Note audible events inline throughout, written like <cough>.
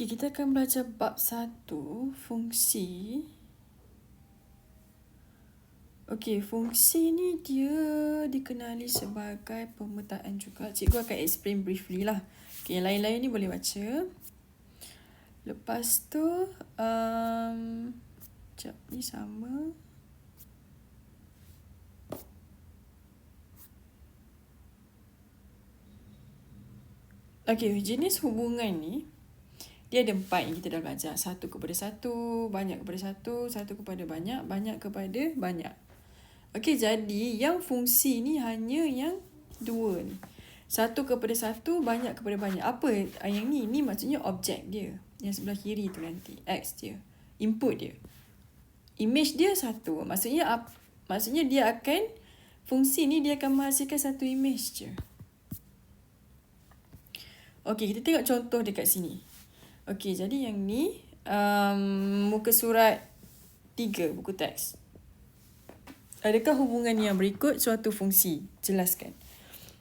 Okey, kita akan belajar bab satu, fungsi. Okey, fungsi ni dia dikenali sebagai pemetaan juga. Cikgu akan explain briefly lah. Okey, yang lain-lain ni boleh baca. Lepas tu, um, sekejap ni sama. Okey, jenis hubungan ni, dia ada empat yang kita dah belajar. Satu kepada satu, banyak kepada satu, satu kepada banyak, banyak kepada banyak. Okey, jadi yang fungsi ni hanya yang dua ni. Satu kepada satu, banyak kepada banyak. Apa yang ni? Ni maksudnya objek dia. Yang sebelah kiri tu nanti. X dia. Input dia. Image dia satu. Maksudnya maksudnya dia akan, fungsi ni dia akan menghasilkan satu image je. Okey, kita tengok contoh dekat sini. Okey, jadi yang ni, um, muka surat tiga buku teks. Adakah hubungan yang berikut suatu fungsi? Jelaskan.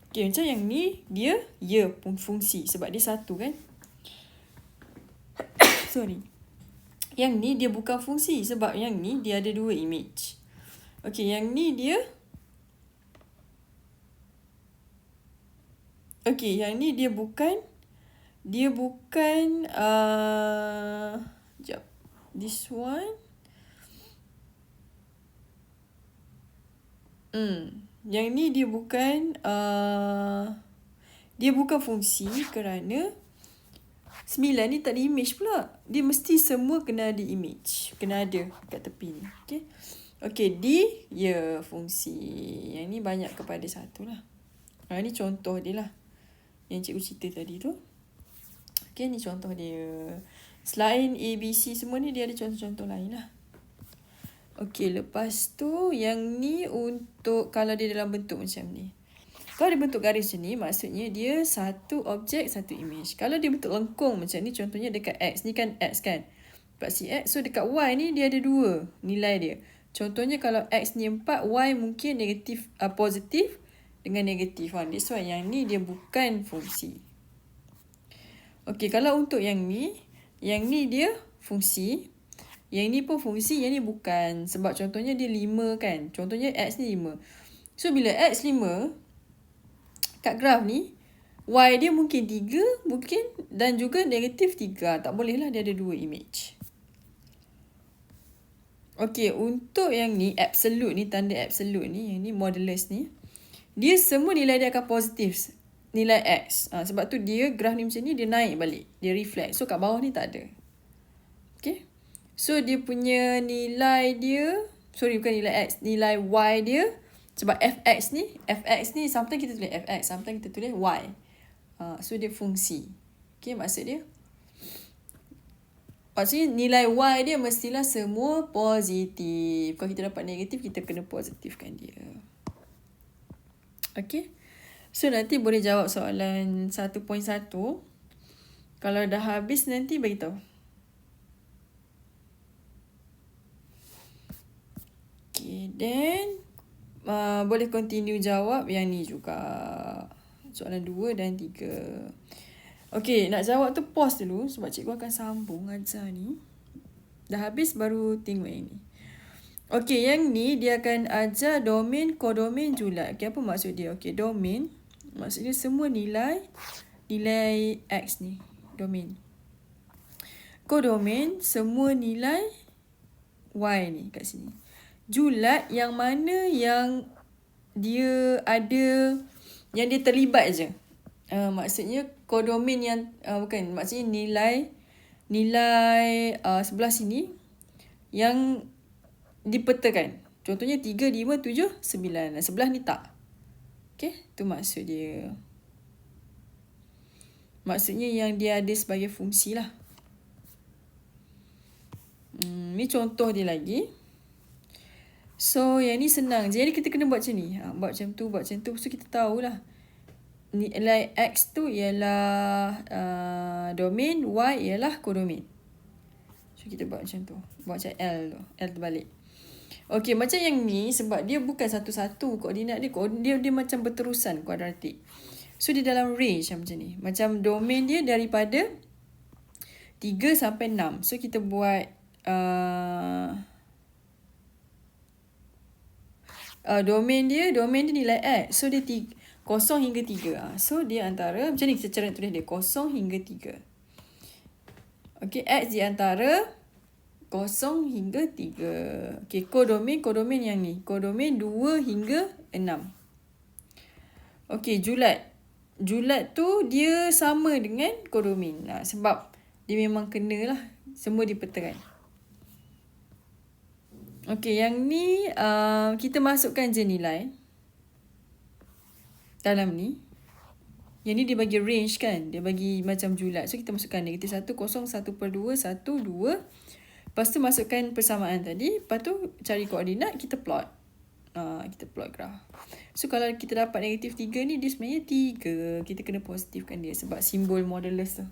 Okay, macam yang ni, dia ya pun fungsi. Sebab dia satu kan? <coughs> Sorry. Yang ni dia bukan fungsi. Sebab yang ni dia ada dua image. Okay, yang ni dia... Okay, yang ni dia bukan... Dia bukan... Uh, sekejap. This one... Hmm. Yang ni dia bukan uh, dia bukan fungsi kerana sembilan ni tak ada image pula. Dia mesti semua kena ada image. Kena ada kat tepi ni. Okay. Okay. D, ya fungsi. Yang ni banyak kepada satu lah. Ha, ni contoh dia lah. Yang cikgu cerita tadi tu. Okay, ni contoh dia. Selain A, B, C semua ni dia ada contoh-contoh lain lah. Okey, lepas tu yang ni untuk kalau dia dalam bentuk macam ni. Kalau dia bentuk garis macam ni, maksudnya dia satu objek, satu image. Kalau dia bentuk lengkung macam ni, contohnya dekat X. Ni kan X kan? Sebab si X. So dekat Y ni dia ada dua nilai dia. Contohnya kalau X ni empat, Y mungkin negatif, uh, positif dengan negatif. One. That's why yang ni dia bukan fungsi. Okey, kalau untuk yang ni, yang ni dia fungsi. Yang ni pun fungsi, yang ni bukan. Sebab contohnya dia 5 kan. Contohnya X ni 5. So bila X 5, kat graf ni, Y dia mungkin 3, mungkin dan juga negatif 3. Tak boleh lah dia ada dua image. Okay, untuk yang ni, absolute ni, tanda absolute ni, yang ni modulus ni, dia semua nilai dia akan positif. Nilai X. Ha, sebab tu dia graf ni macam ni, dia naik balik. Dia reflect. So kat bawah ni tak ada. Okay. So dia punya nilai dia, sorry bukan nilai X, nilai Y dia, sebab fx ni, fx ni sometimes kita tulis fx, sometimes kita tulis Y. Uh, so dia fungsi. Okay maksud dia. Maksudnya nilai Y dia mestilah semua positif. Kalau kita dapat negatif, kita kena positifkan dia. Okay. So nanti boleh jawab soalan 1.1. Kalau dah habis nanti beritahu. Okay, then uh, boleh continue jawab yang ni juga. Soalan dua dan tiga. Okay, nak jawab tu pause dulu sebab cikgu akan sambung ajar ni. Dah habis baru tengok yang ni. Okay, yang ni dia akan ajar domain, kodomain, julat. Okay, apa maksud dia? Okay, domain. Maksudnya semua nilai, nilai X ni. Domain. Kodomain, semua nilai Y ni kat sini julat yang mana yang dia ada yang dia terlibat je. Uh, maksudnya kodomin yang uh, bukan maksudnya nilai nilai uh, sebelah sini yang dipetakan. Contohnya 3 5 7 9. Sebelah ni tak. Okey, tu maksud dia. Maksudnya yang dia ada sebagai fungsi lah. Hmm, ni contoh dia lagi. So yang ni senang. Jadi kita kena buat macam ni. Ha, buat macam tu, buat macam tu. So kita tahulah. Nilai X tu ialah uh, domain. Y ialah kodomain. So kita buat macam tu. Buat macam L tu. L terbalik. Okay macam yang ni sebab dia bukan satu-satu koordinat dia. Dia, dia macam berterusan kuadratik. So dia dalam range macam ni. Macam domain dia daripada 3 sampai 6. So kita buat uh, uh, domain dia, domain dia nilai X. So dia tiga, kosong hingga tiga. Uh. So dia antara, macam ni kita cara tulis dia, kosong hingga tiga. Okay, X di antara kosong hingga tiga. Okay, kodomain, kodomain yang ni. Kodomain dua hingga enam. Okay, julat. Julat tu dia sama dengan kodomain. Nah, sebab dia memang kena lah. Semua diperterai. Okay, yang ni uh, kita masukkan je nilai dalam ni. Yang ni dia bagi range kan. Dia bagi macam julat. So, kita masukkan negatif 1, kosong, 1 per 2, 1, 2. Lepas tu masukkan persamaan tadi. Lepas tu cari koordinat, kita plot. Uh, kita plot graf. So, kalau kita dapat negatif 3 ni, dia sebenarnya 3. Kita kena positifkan dia sebab simbol modulus tu.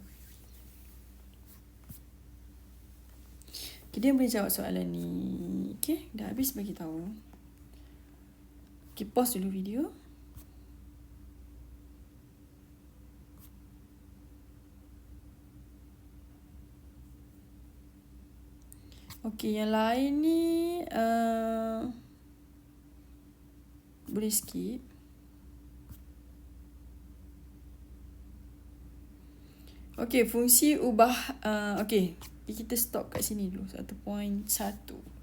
Okay, dia boleh jawab soalan ni. Okay, dah habis bagi tahu. Okay, pause dulu video. Okay, yang lain ni uh, boleh skip. Okay, fungsi ubah. Uh, okay, kita stop kat sini dulu. Satu point satu.